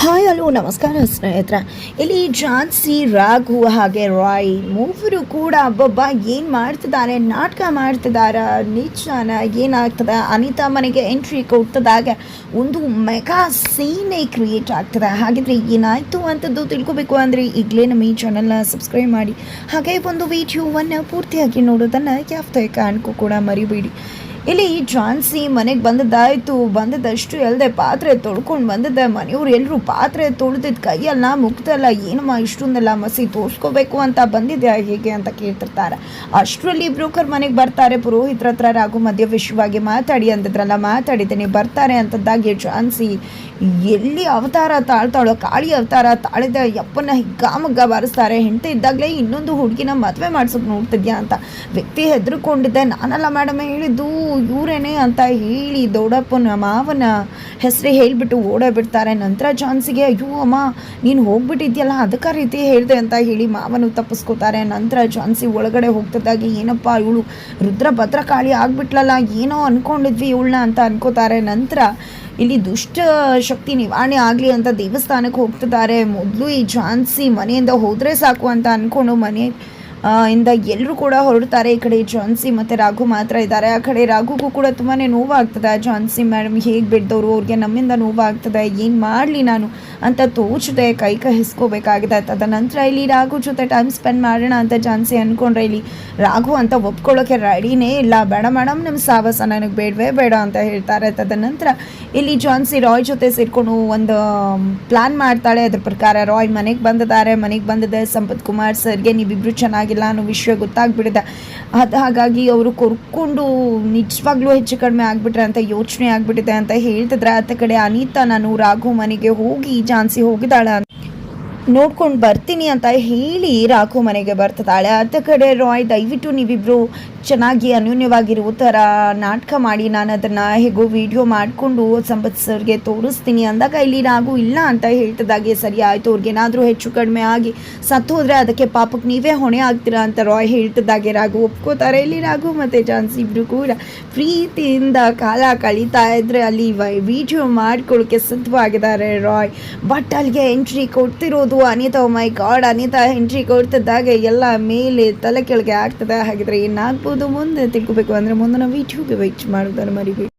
Hi, hello, ನಮಸ್ಕಾರ ಸ್ನೇಹಿತರ. ಇಲ್ಲಿ ಝಾನ್ಸಿ ರಾಘು ಹಾಗೆ ರಾಯ್ ಮೂವರು ಕೂಡ ಒಬ್ಬೊಬ್ಬ ಏನು ಮಾಡ್ತಿದ್ದಾರೆ, ನಾಟಕ ಮಾಡ್ತಿದ್ದಾರ ನಿಜಾನ ಏನಾಗ್ತದೆ, ಅನಿತಾ ಮನೆಗೆ ಎಂಟ್ರಿ ಕೊಡ್ತದಾಗ ಒಂದು ಮೆಗಾ ಸೀನೇ ಕ್ರಿಯೇಟ್ ಆಗ್ತದೆ. ಹಾಗಿದ್ರೆ ಏನಾಯಿತು ಅಂತದ್ದು ತಿಳ್ಕೊಬೇಕು ಅಂದರೆ ಈಗಲೇ ನಮ್ಮ ಈ ಚಾನಲ್ನ ಸಬ್ಸ್ಕ್ರೈಬ್ ಮಾಡಿ. ಹಾಗೆ ಒಂದು ವಿಡಿಯೋವನ್ನು ಪೂರ್ತಿಯಾಗಿ ನೋಡೋದನ್ನು ಯಾವ್ದೇ ಕಾರಣಕ್ಕೂ ಕೂಡ ಮರಿಬೇಡಿ. ಇಲ್ಲಿ ಝಾನ್ಸಿ ಮನೆಗೆ ಬಂದದ್ದಾಯಿತು. ಬಂದದಷ್ಟು ಅಲ್ಲದೆ ಪಾತ್ರೆ ತೊಳ್ಕೊಂಡು ಬಂದದ್ದೆ ಮನೆಯವ್ರು ಎಲ್ಲರೂ ಪಾತ್ರೆ ತೊಳೆದಿದ್ದು ಕೈಯಲ್ಲ ಮುಗ್ದಲ್ಲ. ಏನಮ್ಮ ಇಷ್ಟೊಂದೆಲ್ಲ ಮಸಿ ತೋರಿಸ್ಕೋಬೇಕು ಅಂತ ಬಂದಿದೆ ಹೇಗೆ ಅಂತ ಕೇಳ್ತಿರ್ತಾರೆ. ಅಷ್ಟರಲ್ಲಿ ಬ್ರೋಕರ್ ಮನೆಗೆ ಬರ್ತಾರೆ. ಪುರೋಹಿತ್ರ ಹತ್ರ ರಾಘು ಮಧ್ಯ ವಿಷಯವಾಗಿ ಮಾತಾಡಿ ಅಂತದ್ರಲ್ಲ ಮಾತಾಡಿದ್ದೀನಿ, ಬರ್ತಾರೆ ಅಂತದ್ದಾಗಿ ಝಾನ್ಸಿ. ಎಲ್ಲಿ ಅವತಾರ ತಾಳ್ತಾಳೋ, ಕಾಳಿ ಅವತಾರ ತಾಳಿದ ಯಪ್ಪನ ಹಿಗ್ಗಾಮಗ್ಗ ಬಾರಿಸ್ತಾರೆ. ಹೆಂಡತಿ ಇದ್ದಾಗಲೇ ಇನ್ನೊಂದು ಹುಡುಗಿನ ಮದುವೆ ಮಾಡ್ಸೋಕೆ ನೋಡ್ತಿದ್ಯಾ ಅಂತ ವ್ಯಕ್ತಿ ಹೆದರ್ಕೊಂಡಿದ್ದೆ. ನಾನಲ್ಲ ಮೇಡಮ್ ಹೇಳಿದ್ದು. ಇವರೇನೆ ಅಂತ ಹೇಳಿ ದೊಡ್ಡಪ್ಪನ ಮಾವನ ಹೆಸರು ಹೇಳಿಬಿಟ್ಟು ಓಡೋಗ್ಬಿಡ್ತಾರೆ. ನಂತರ ಜಾನ್ಸಿಗೆ, ಅಯ್ಯೋ ಅಮ್ಮ, ನೀನು ಹೋಗ್ಬಿಟ್ಟಿದ್ಯಲ್ಲ, ಅದಕ್ಕೆ ರೀತಿ ಹೇಳಿದೆ ಅಂತ ಹೇಳಿ ಮಾವನು ತಪ್ಪಿಸ್ಕೋತಾರೆ. ನಂತರ ಜಾನ್ಸಿ ಒಳಗಡೆ ಹೋಗ್ತಿದ್ದಾಗ, ಏನಪ್ಪ ಇವಳು ರುದ್ರ ಭದ್ರಕಾಳಿ ಆಗ್ಬಿಟ್ಲಲ್ಲ, ಏನೋ ಅಂದ್ಕೊಂಡಿದ್ವಿ ಇವಳನ್ನ ಅಂತ ಅನ್ಕೋತಾರೆ. ನಂತರ ಇಲ್ಲಿ ದುಷ್ಟ ಶಕ್ತಿ ನಿವಾರಣೆ ಆಗಲಿ ಅಂತ ದೇವಸ್ಥಾನಕ್ಕೆ ಹೋಗ್ತಿದ್ದಾರೆ. ಮೊದಲು ಈ ಝಾನ್ಸಿ ಮನೆಯಿಂದ ಹೋದರೆ ಸಾಕು ಅಂತ ಅಂದ್ಕೊಂಡು ಮನೆ ಇಂದ ಎಲ್ಲರೂ ಕೂಡ ಹೊರಡ್ತಾರೆ. ಈ ಕಡೆ ಜಾನ್ಸಿ ಮತ್ತು ರಾಘು ಮಾತ್ರ ಇದ್ದಾರೆ. ಆ ಕಡೆ ರಾಘುಗೂ ಕೂಡ ತುಂಬಾ ನೋವಾಗ್ತದೆ. ಜಾನ್ಸಿ ಮೇಡಮ್ ಹೇಗೆ ಬಿಡ್ದವರು? ಅವ್ರಿಗೆ ನಮ್ಮಿಂದ ನೋವಾಗ್ತದೆ. ಏನು ಮಾಡಲಿ ನಾನು ಅಂತ ತೋಚದೆ ಕೈ ಕೈ ಹಿಸ್ಕೋಬೇಕಾಗಿದೆ ತದನಂತರ ಇಲ್ಲಿ ರಾಘು ಜೊತೆ ಟೈಮ್ ಸ್ಪೆಂಡ್ ಮಾಡೋಣ ಅಂತ ಜಾನ್ಸಿ ಅಂದ್ಕೊಂಡ್ರೆ ಇಲ್ಲಿ ರಾಘು ಅಂತ ಒಪ್ಕೊಳ್ಳೋಕೆ ರೆಡಿನೇ ಇಲ್ಲ. ಬೇಡ ಮೇಡಮ್ ನಿಮ್ಮ ಸಾಹಸ ನನಗೆ ಬೇಡವೇ ಬೇಡ ಅಂತ ಹೇಳ್ತಾರೆ. ತದನಂತರ ಇಲ್ಲಿ ಜಾನ್ಸಿ ರಾಯ್ ಜೊತೆ ಸೇರ್ಕೊಂಡು ಒಂದು ಪ್ಲಾನ್ ಮಾಡ್ತಾಳೆ. ಅದ್ರ ಪ್ರಕಾರ ರಾಯ್ ಮನೆಗೆ ಬಂದಿದ್ದಾರೆ. ಮನೆಗೆ ಬಂದಿದೆ ಸಂಪತ್ ಕುಮಾರ್ ಸರ್ಗೆ ನೀವಿಬ್ರು ಚೆನ್ನಾಗಿಲ್ಲ ಅನ್ನೋ ವಿಷಯ ಗೊತ್ತಾಗ್ಬಿಟ್ಟಿದೆ. ಅದು ಹಾಗಾಗಿ ಅವರು ಕೊರ್ಕೊಂಡು ನಿಜವಾಗ್ಲೂ ಹೆಚ್ಚು ಕಡಿಮೆ ಆಗ್ಬಿಟ್ರೆ ಅಂತ ಯೋಚನೆ ಆಗ್ಬಿಟ್ಟಿದೆ ಅಂತ ಹೇಳ್ತಿದ್ರೆ, ಆತ ಕಡೆ ಅನಿತಾ ನಾನು ರಾಘು ಮನೆಗೆ ಹೋಗಿ ಜಾನ್ಸಿ ಹೋಗಿದ್ದಾಳೆ ಅಂತ ನೋಡ್ಕೊಂಡು ಬರ್ತೀನಿ ಅಂತ ಹೇಳಿ ರಾಘು ಮನೆಗೆ ಬರ್ತಿದ್ದಾಳೆ. ಅದ ಕಡೆ ರಾಯ್, ದಯವಿಟ್ಟು ನೀವಿಬ್ರು ಚೆನ್ನಾಗಿ ಅನ್ಯೂನ್ಯವಾಗಿರೋ ಥರ ನಾಟಕ ಮಾಡಿ ನಾನು ಅದನ್ನು ಹೇಗೋ ವಿಡಿಯೋ ಮಾಡಿಕೊಂಡು ಸಂಪತ್ ಸರ್ಗೆ ತೋರಿಸ್ತೀನಿ. ಅಂದಾಗ ಇಲ್ಲಿ ರಾಘು ಇಲ್ಲ ಅಂತ ಹೇಳ್ತಿದ್ದಾಗೆ, ಸರಿ ಆಯಿತು ಅವ್ರಿಗೇನಾದರೂ ಹೆಚ್ಚು ಕಡಿಮೆ ಆಗಿ ಸತ್ತು ಹೋದರೆ ಅದಕ್ಕೆ ಪಾಪಕ್ಕೆ ನೀವೇ ಹೊಣೆ ಆಗ್ತೀರಾ? ಅಂತ ರಾಯ್ ಹೇಳ್ತಿದ್ದಾಗೆ. ರಾಘು ಒಪ್ಕೋತಾರೆ. ಇಲ್ಲಿ ರಾಘು ಮತ್ತು ಜಾನ್ಸಿ ಇಬ್ಬರು ಕೂಡ ಪ್ರೀತಿಯಿಂದ ಕಾಲ ಕಳೀತಾ ಇದ್ದರೆ ಅಲ್ಲಿ ವಿಡಿಯೋ ಮಾಡ್ಕೊಳ್ಳೋಕೆ ಸಿದ್ಧವಾಗಿದ್ದಾರೆ ರಾಯ್. ಬಟ್ ಅಲ್ಲಿಗೆ entry ಕೊಡ್ತಿರೋದು Anita my god Anita entry ಕೊಡ್ತಿದ್ದಾಗ ಎಲ್ಲ ಮೇಲೆ ತಲೆ ಕೆಳಗೆ ಆಗ್ತದೆ. ಹಾಗಿದ್ರೆ ಏನಾಗ್ಬೋದು ಮುಂದೆ ತಿಳ್ಕೊಬೇಕು ಅಂದರೆ ಮುಂದಿನ ವಿಡಿಯೋಗೆ ವೆಯ್ಟ್ ಮಾಡೋದನ್ನು ಮರಿಬೇಡಿ.